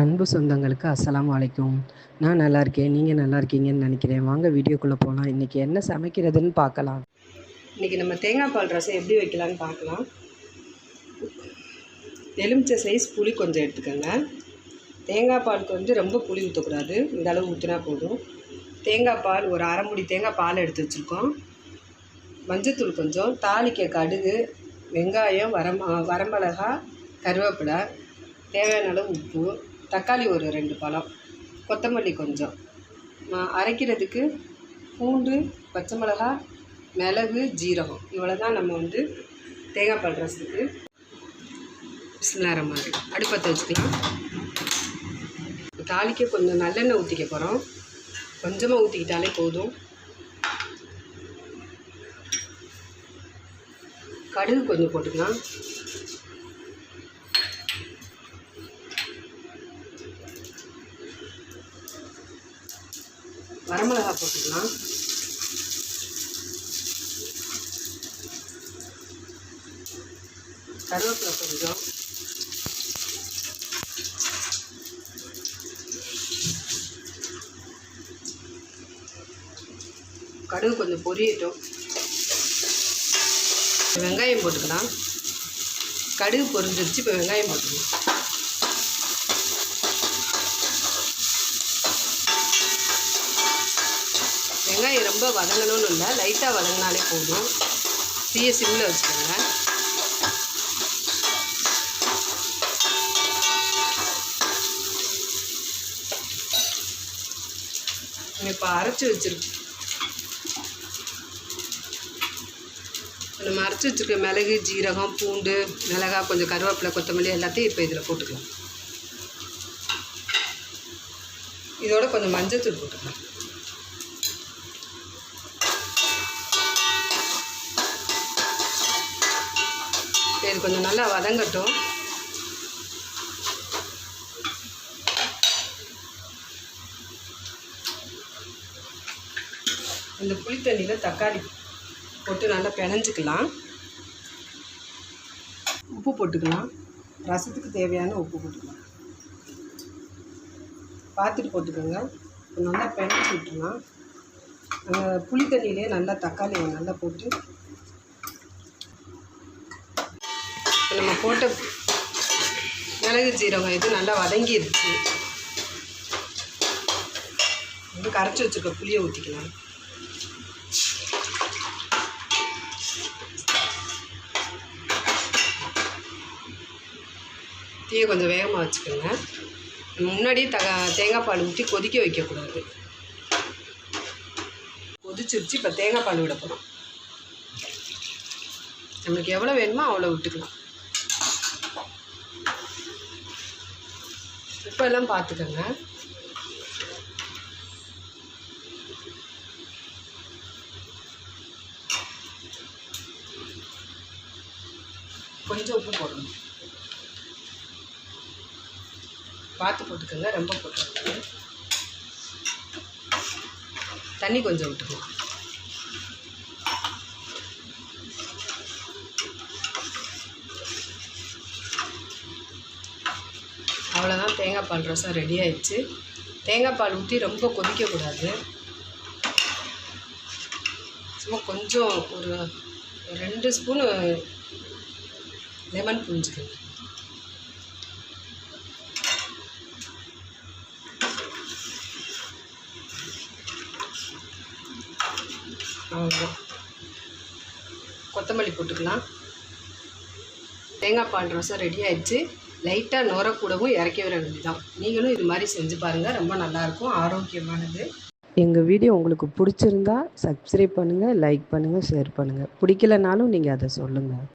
அன்பு சொந்தங்களுக்கு அஸ்லாம் அலைக்கும். நான் நல்லா இருக்கேன் நீங்கள் நல்லா இருக்கீங்கன்னு நினைக்கிறேன். வாங்க வீடியோக்குள்ளே போகலாம் இன்றைக்கி என்ன சமைக்கிறதுன்னு பார்க்கலாம். இன்றைக்கி நம்ம தேங்காய் பால் ரசம் எப்படி வைக்கலான்னு பார்க்கலாம். எலுமிச்சை சைஸ் புளி கொஞ்சம் எடுத்துக்கோங்க. தேங்காய் பாலுக்கு வந்து ரொம்ப புளி ஊற்றக்கூடாது இந்த அளவு ஊற்றினா போதும். தேங்காய் பால் ஒரு அரை மூடி தேங்காய் பால் எடுத்து வச்சுருக்கோம். மஞ்சத்தூள் கொஞ்சம் தாளிக்க கடுகு வெங்காயம் வரம் வரமிளகா கருவேப்பிலை தேவையான அளவு உப்பு தக்காளி ஒரு ரெண்டு பழம் கொத்தமல்லி கொஞ்சம். அரைக்கிறதுக்கு பூண்டு பச்சை மிளகா மிளகு ஜீரகம். இவ்வளோ தான் நம்ம வந்து தேங்காய் பால் ரசத்துக்கு பிஸ்லார மாதிரி. அடுப்பத்தை வச்சுக்கலாம். தாளிக்க கொஞ்சம் நல்லெண்ணெய் ஊற்றிக்க போகிறோம் கொஞ்சமாக ஊற்றிக்கிட்டாலே போதும். கடுகு கொஞ்சம் போட்டுக்கலாம். வரமிளகா போட்டுக்கலாம். கருவேப்பிலை கொஞ்சம். கடுகு கொஞ்சம் பொரியட்டும். வெங்காயம் போட்டுக்கலாம். கடுகு பொரிஞ்சிருச்சு இப்போ வெங்காயம் போட்டுக்கலாம். வெங்காயம் ரொம்ப வதங்கணும்னு இல்லை லைட்டாக வதங்கினாலே போதும். தீய சிம்மில் வச்சுக்கோங்க. இப்போ அரைச்சி வச்சிருக்கோம். நம்ம அரைச்சி வச்சுருக்க மிளகு ஜீரகம் பூண்டு மிளகாய் கொஞ்சம் கருவேப்பிலை கொத்தமல்லி எல்லாத்தையும் இப்போ இதில் போட்டுக்கலாம். இதோட கொஞ்சம் மஞ்சத்தூள் போட்டுக்கலாம். இது கொஞ்சம் நல்லா வதங்கட்டும். இந்த புளி தண்ணியில் தக்காளி போட்டு நல்லா பிணைஞ்சிக்கலாம். உப்பு போட்டுக்கலாம். ரசத்துக்கு தேவையான உப்பு போட்டுக்கலாம். பார்த்துட்டு போட்டுக்கோங்க. இப்போ நல்லா பிணைஞ்சி விட்டுலாம் அந்த புளி தண்ணியிலே நல்லா தக்காளியை நல்லா போட்டு இப்போ நம்ம போட்ட மிளகு ஜீரகம் இது நல்லா வதங்கிடுச்சு வந்து கரைச்சி வச்சுருக்க புளியை ஊற்றிக்கலாம் தீயை கொஞ்சம் வேகமாக வச்சுக்கோங்க. முன்னாடி முன்னாடியே தக தேங்காய் பால் ஊற்றி கொதிக்க வைக்கக்கூடாது. கொதிச்சிருச்சு இப்போ தேங்காய் பால் விட போகிறோம் நம்மளுக்கு எவ்வளோ வேணுமோ அவ்வளோ விட்டுக்கலாம். இப்போல்லாம் பார்த்துக்கோங்க. கொஞ்சம் உப்பு போடணும். பார்த்து போட்டுக்கோங்க ரொம்ப போட்டுக்கோங்க தண்ணி கொஞ்சம் விட்டுக்கலாம் அவ்வளோதான் தேங்காய் பால் ரசம் ரெடி ஆயிடுச்சு. தேங்காய் பால் ஊற்றி ரொம்ப கொதிக்கக்கூடாது. சும்மா கொஞ்சம் ஒரு ரெண்டு ஸ்பூனு லெமன் புரிஞ்சுக்கணும் கொத்தமல்லி போட்டுக்கலாம். தேங்காய் பால் ரசம் ரெடி ஆயிடுச்சு. லைட்டாக நுரக்கூடவும் இறக்கி விட வேண்டியதான் நீங்களும் இது மாதிரி செஞ்சு பாருங்கள் ரொம்ப நல்லாயிருக்கும். ஆரோக்கியமானது. எங்கள் வீடியோ உங்களுக்கு பிடிச்சிருந்தா சப்ஸ்கிரைப் பண்ணுங்கள் லைக் பண்ணுங்கள் ஷேர் பண்ணுங்கள் பிடிக்கலனாலும் நீங்கள் அதை சொல்லுங்கள்